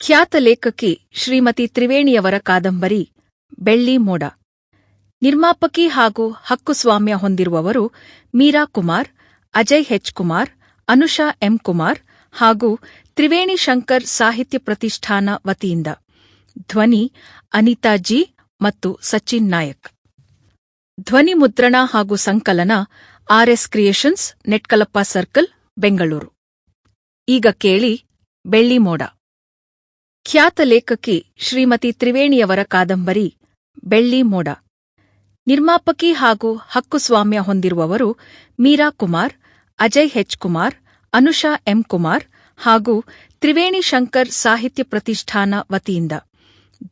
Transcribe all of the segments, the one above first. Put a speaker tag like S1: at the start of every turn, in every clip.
S1: ಖ್ಯಾತ ಲೇಖಕಿ ಶ್ರೀಮತಿ ತ್ರಿವೇಣಿಯವರ ಕಾದಂಬರಿ, ಬೆಳ್ಳಿ ಮೋಡ. ನಿರ್ಮಾಪಕಿ ಹಾಗೂ ಹಕ್ಕುಸ್ವಾಮ್ಯ ಹೊಂದಿರುವವರು ಮೀರಾ ಕುಮಾರ್, ಅಜಯ್ ಹೆಚ್ ಕುಮಾರ್, ಅನುಷಾ ಎಂ ಕುಮಾರ್ ಹಾಗೂ ತ್ರಿವೇಣಿ ಶಂಕರ್ ಸಾಹಿತ್ಯ ಪ್ರತಿಷ್ಠಾನ ವತಿಯಿಂದ. ಧ್ವನಿ ಅನಿತಾ ಜಿ ಮತ್ತು ಸಚಿನ್ ನಾಯಕ್. ಧ್ವನಿ ಮುದ್ರಣ ಹಾಗೂ ಸಂಕಲನ RS creations, Netkalappa circle, Bengaluru. ಈಗ ಕೇಳಿ ಬೆಳ್ಳಿ ಮೋಡ. ಖ್ಯಾತ ಲೇಖಕಿ ಶ್ರೀಮತಿ ತ್ರಿವೇಣಿಯವರ ಕಾದಂಬರಿ, ಬೆಳ್ಳಿ ಮೋಡ. ನಿರ್ಮಾಪಕಿ ಹಾಗೂ ಹಕ್ಕುಸ್ವಾಮ್ಯ ಹೊಂದಿರುವವರು ಮೀರಾ ಕುಮಾರ್, ಅಜಯ್ ಹೆಚ್ ಕುಮಾರ್, ಅನುಷಾ ಎಂ ಕುಮಾರ್ ಹಾಗೂ ತ್ರಿವೇಣಿ ಶಂಕರ್ ಸಾಹಿತ್ಯ ಪ್ರತಿಷ್ಠಾನ ವತಿಯಿಂದ.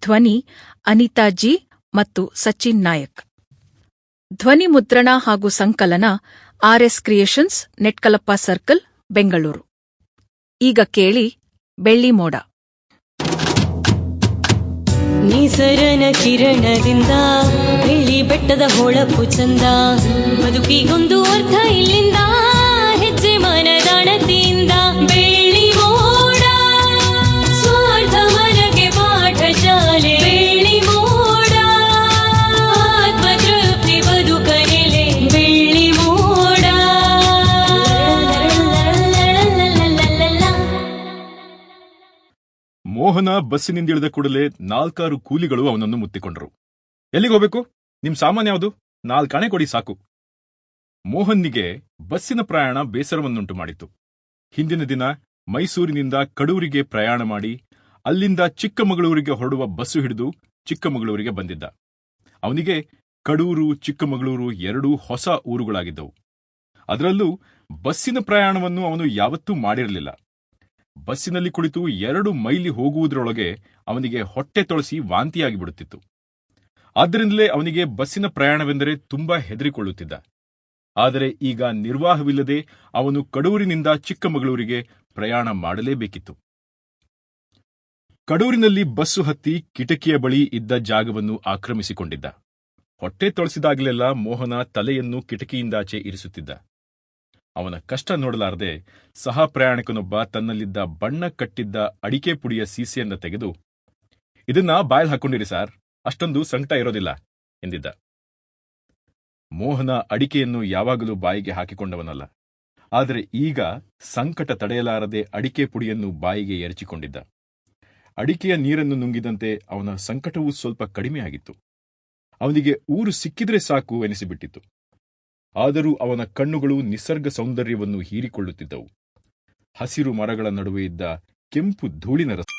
S1: ಧ್ವನಿ ಅನಿತಾ ಜಿ ಮತ್ತು ಸಚಿನ್ ನಾಯಕ್. ಧ್ವನಿ ಮುದ್ರಣ ಹಾಗೂ ಸಂಕಲನ RS creations, Netkalappa circle, Bengaluru. ಈಗ ಕೇಳಿ, ಬೆಳ್ಳಿ ಮೋಡ.
S2: ನಿಸರನ ಕಿರಣದಿಂದ ಬೆಳ್ಳಿ ಬೆಟ್ಟದ ಹೊಳಪು ಚಂದ ಬದುಕಿಗೊಂದು ಅರ್ಥ ಇಲ್ಲಿಂದ
S3: ಮೋಹನ ಬಸ್ಸಿನಿಂದ ಇಳಿದ ಕೂಡಲೇ ನಾಲ್ಕಾರು ಕೂಲಿಗಳು ಅವನನ್ನು ಮುತ್ತಿಕೊಂಡರು. ಎಲ್ಲಿಗೆ ಹೋಗಬೇಕು? ನಿಮ್ ಸಾಮಾನ್ ಯಾವುದು? ನಾಲ್ಕಾಣೆ ಕೊಡಿ, ಸಾಕು. ಮೋಹನ್ನಿಗೆ ಬಸ್ಸಿನ ಪ್ರಯಾಣ ಬೇಸರವನ್ನುಂಟು ಮಾಡಿತು ಹಿಂದಿನ ದಿನ ಮೈಸೂರಿನಿಂದ ಕಡೂರಿಗೆ ಪ್ರಯಾಣ ಮಾಡಿ, ಅಲ್ಲಿಂದ ಚಿಕ್ಕಮಗಳೂರಿಗೆ ಹೊರಡುವ ಬಸ್ಸು ಹಿಡಿದು ಚಿಕ್ಕಮಗಳೂರಿಗೆ ಬಂದಿದ್ದ. ಅವನಿಗೆ ಕಡೂರು, ಚಿಕ್ಕಮಗಳೂರು ಎರಡೂ ಹೊಸ ಊರುಗಳಾಗಿದ್ದವು. ಅದರಲ್ಲೂ ಬಸ್ಸಿನ ಪ್ರಯಾಣವನ್ನು ಅವನು ಯಾವತ್ತೂ ಮಾಡಿರಲಿಲ್ಲ. ಬಸ್ಸಿನಲ್ಲಿ ಕುಳಿತು ಎರಡು ಮೈಲಿ ಹೋಗುವುದರೊಳಗೆ ಅವನಿಗೆ ಹೊಟ್ಟೆ ತೊಳಸಿ ವಾಂತಿಯಾಗಿ ಬಿಡುತ್ತಿತ್ತು. ಆದ್ದರಿಂದಲೇ ಅವನಿಗೆ ಬಸ್ಸಿನ ಪ್ರಯಾಣವೆಂದರೆ ತುಂಬಾ ಹೆದರಿಕೊಳ್ಳುತ್ತಿದ್ದ. ಆದರೆ ಈಗ ನಿರ್ವಾಹವಿಲ್ಲದೆ ಅವನು ಕಡೂರಿನಿಂದ ಚಿಕ್ಕಮಗಳೂರಿಗೆ ಪ್ರಯಾಣ ಮಾಡಲೇಬೇಕಿತ್ತು. ಕಡೂರಿನಲ್ಲಿ ಬಸ್ಸು ಹತ್ತಿ ಕಿಟಕಿಯ ಬಳಿ ಇದ್ದ ಜಾಗವನ್ನು ಆಕ್ರಮಿಸಿಕೊಂಡಿದ್ದ. ಹೊಟ್ಟೆ ತೊಳಸಿದಾಗಲೆಲ್ಲ ಮೋಹನ ತಲೆಯನ್ನು ಕಿಟಕಿಯಿಂದಾಚೆ ಇರಿಸುತ್ತಿದ್ದ. ಅವನ ಕಷ್ಟ ನೋಡಲಾರದೆ ಸಹ ಪ್ರಯಾಣಿಕನೊಬ್ಬ ತನ್ನಲ್ಲಿದ್ದ ಬಣ್ಣ ಕಟ್ಟಿದ್ದ ಅಡಿಕೆ ಪುಡಿಯ ಸೀಸೆಯನ್ನ ತೆಗೆದು, ಇದನ್ನ ಬಾಯಲ್ ಹಾಕೊಂಡಿರಿ ಸಾರ್, ಅಷ್ಟೊಂದು ಸಂಕಟ ಇರೋದಿಲ್ಲ, ಎಂದಿದ್ದ. ಮೋಹನ ಅಡಿಕೆಯನ್ನು ಯಾವಾಗಲೂ ಬಾಯಿಗೆ ಹಾಕಿಕೊಂಡವನಲ್ಲ, ಆದರೆ ಈಗ ಸಂಕಟ ತಡೆಯಲಾರದೆ ಅಡಿಕೆ ಪುಡಿಯನ್ನು ಬಾಯಿಗೆ ಎರಚಿಕೊಂಡಿದ್ದ. ಅಡಿಕೆಯ ನೀರನ್ನು ನುಂಗಿದಂತೆ ಅವನ ಸಂಕಟವೂ ಸ್ವಲ್ಪ ಕಡಿಮೆಯಾಗಿತ್ತು. ಅವನಿಗೆ ಊರು ಸಿಕ್ಕಿದ್ರೆ ಸಾಕು ಎನಿಸಿಬಿಟ್ಟಿತ್ತು. ಆದರೂ ಅವನ ಕಣ್ಣುಗಳು ನಿಸರ್ಗ ಸೌಂದರ್ಯವನ್ನು ಹೀರಿಕೊಳ್ಳುತ್ತಿದ್ದವು. ಹಸಿರು ಮರಗಳ ನಡುವೆ ಇದ್ದ ಕೆಂಪು ಧೂಳಿನ ರಸ